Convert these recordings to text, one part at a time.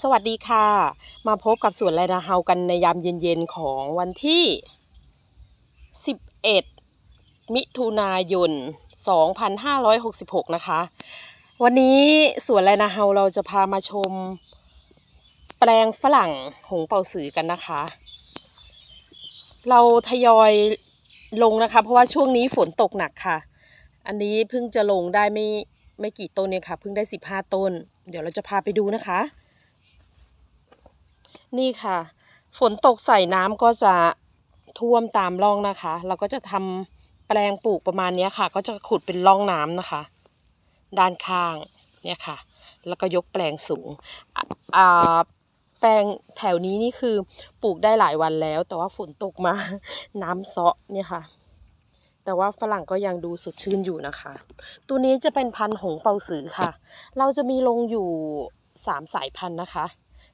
สวัสดีค่ะ มาพบกับสวนไรนาเฮากันในยามเย็นๆของวันที่ 11 มิถุนายน 2566 นะคะ วันนี้สวนไรนาเฮาเราจะพามาชม แปลงฝรั่งหงเป่าสือกันนะคะ เราทยอยลงนะคะ เพราะว่าช่วงนี้ฝนตกหนักค่ะ อันนี้เพิ่งจะลงได้ไม่ไม่กี่ต้นเนี่ยค่ะ เพิ่งได้ 15 ต้น เดี๋ยวเราจะพาไปดูนะคะ นี่ค่ะ ฝนตกใส่น้ำก็จะท่วมตามร่องนะคะ เราก็จะทำแปลงปลูกประมาณนี้ค่ะ ก็จะขุดเป็นร่องน้ำนะคะ ด้านข้างเนี่ยค่ะ แล้วก็ยกแปลงสูงอะอ่าแปลงแถวนี้นี่คือปลูกได้หลายวันแล้ว แต่ว่าฝนตกมาน้ำเซาะเนี่ยค่ะ แต่ว่าฝรั่งก็ยังดูสดชื่นอยู่นะคะ ตัวนี้จะเป็นพันธุ์หงเปาสือค่ะ เราจะมีลงอยู่สามสายพันธุ์นะคะ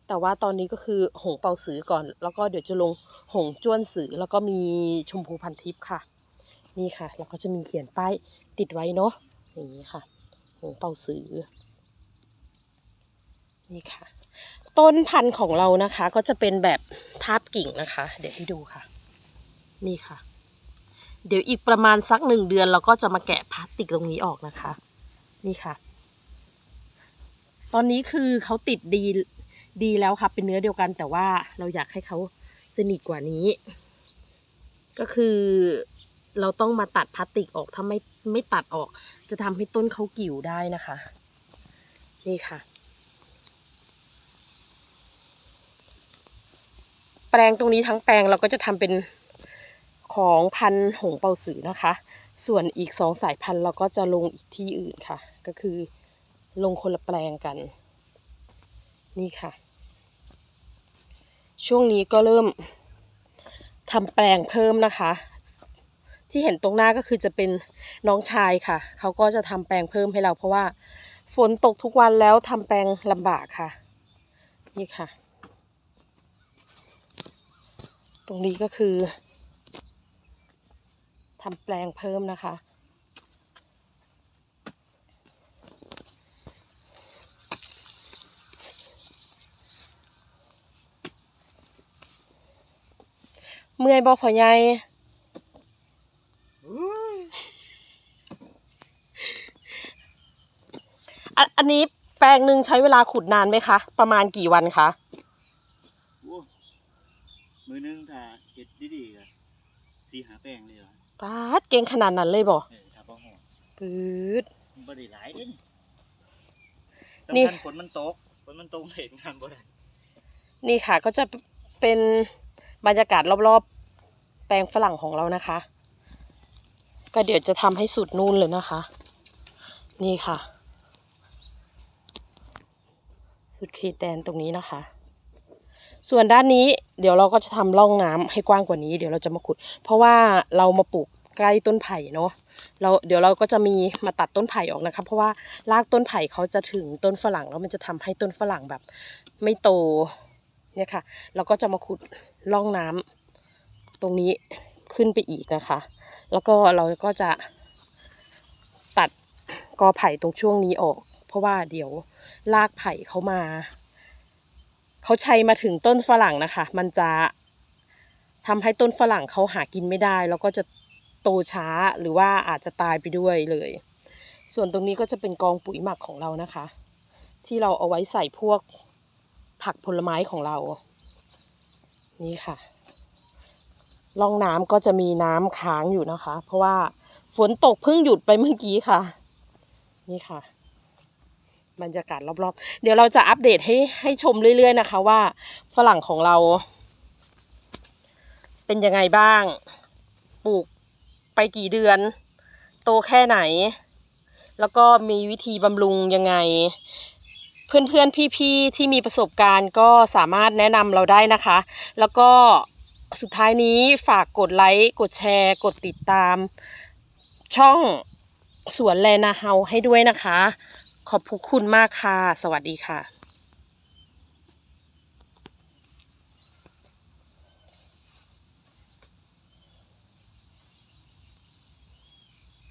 แต่ว่าตอนนี้ก็คือหงเปาสือก่อน แล้วก็เดี๋ยวจะลงหงจ้วนสือแล้วก็มีชมพูพันทิพย์ค่ะ นี่ค่ะ แล้วก็จะมีเขียนป้ายติดไว้เนาะอย่างนี้ค่ะ หงเปาสือ นี่ค่ะ ต้นพันธุ์ของเรานะคะ ก็จะเป็นแบบทาบกิ่งนะคะ เดี๋ยวให้ดูค่ะ นี่ค่ะ เดี๋ยวอีกประมาณสักหนึ่งเดือนเราก็จะมาแกะพลาสติกตรงนี้ออกนะคะ นี่ค่ะ ตอนนี้คือเขาติดดี ดีแล้วค่ะเป็นเนื้อเดียวกัน แต่ว่าเราอยากให้เขาสนิทกว่านี้ ก็คือเราต้องมาตัดพลาสติกออกถ้าไม่ไม่ตัดออก จะทำให้ต้นเขากิ่วได้นะคะ นี่ค่ะ แปลงตรงนี้ทั้งแปลงเราก็จะทำเป็นของพันหงเปาสือนะคะ ส่วนอีกสองสายพันธุ์เราก็จะลงอีกที่อื่นค่ะ ก็คือลงคนละแปลงกัน นี่ค่ะ ช่วงนี้ก็เริ่มทำแปลงเพิ่มนะคะ ที่เห็นตรงหน้าก็คือจะเป็นน้องชายค่ะ เขาก็จะทำแปลงเพิ่มให้เรา เพราะว่าฝนตกทุกวันแล้วทำแปลงลำบากค่ะ นี่ค่ะ ตรงนี้ก็คือทำแปลงเพิ่มนะคะ เมื่อยบ่พ่อใหญ่อันอันนี้แปลงหนึ่งใช้เวลาขุดนานไหมคะ ประมาณกี่วันคะโอ้มือนึงถ้าเฮ็ดดีๆก็สีหาแป้งเลยเหรอปาดเก่งขนาดนั้นเลยบ่เออถ้าบ่ฮ้อนปืดมันบ่ได้หลายเด้นี่นี่สำคัญฝนมันตกฝนมันตกเห็นงานบ่ได้นี่ค่ะก็จะเป็น บรรยากาศรอบๆ แปลงฝรั่งของเรานะคะ ก็เดี๋ยวจะทำให้สุดนู่นเลยนะคะ นี่ค่ะ สุดเขตแดนตรงนี้นะคะ ส่วนด้านนี้เดี๋ยวเราก็จะทำร่องน้ำให้กว้างกว่านี้ เดี๋ยวเราจะมาขุด เพราะว่าเรามาปลูกใกล้ต้นไผ่เนาะเราเดี๋ยวเราก็จะมีมาตัดต้นไผ่ออกนะคะเพราะว่ารากต้นไผ่เขาจะถึงต้นฝรั่งแล้วมันจะทำให้ต้นฝรั่งแบบ ไม่โต เนี่ยค่ะ เราก็จะมาขุดร่องน้ำตรงนี้ขึ้นไปอีกนะคะ แล้วก็เราก็จะตัดกอไผ่ตรงช่วงนี้ออก เพราะว่าเดี๋ยวรากไผ่เขามาเขาใช้มาถึงต้นฝรั่งนะคะ มันจะทำให้ต้นฝรั่งเขาหากินไม่ได้ แล้วก็จะโตช้าหรือว่าอาจจะตายไปด้วยเลย ส่วนตรงนี้ก็จะเป็นกองปุ๋ยหมักของเรานะคะ ที่เราเอาไว้ใส่พวก ผักผลไม้ของเรา นี่ค่ะร่องน้ำก็จะมีน้ำค้างอยู่นะคะ เพราะว่าฝนตกเพิ่งหยุดไปเมื่อกี้ค่ะ นี่ค่ะบรรยากาศรอบๆ เดี๋ยวเราจะอัปเดตให้ให้ชมเรื่อย ๆ นะคะ ว่าฝรั่งของเรา เป็นยังไงบ้าง ปลูกไปกี่เดือน โตแค่ไหน แล้วก็มีวิธีบำรุงยังไง เพื่อนๆพี่ๆที่มีประสบการณ์ก็สามารถแนะนำเราได้นะคะ แล้วก็สุดท้ายนี้ฝากกดไลค์ กดแชร์ กดติดตาม ช่องสวนแลนาเฮาให้ด้วยนะคะ ขอบพระคุณมากค่ะ สวัสดีค่ะ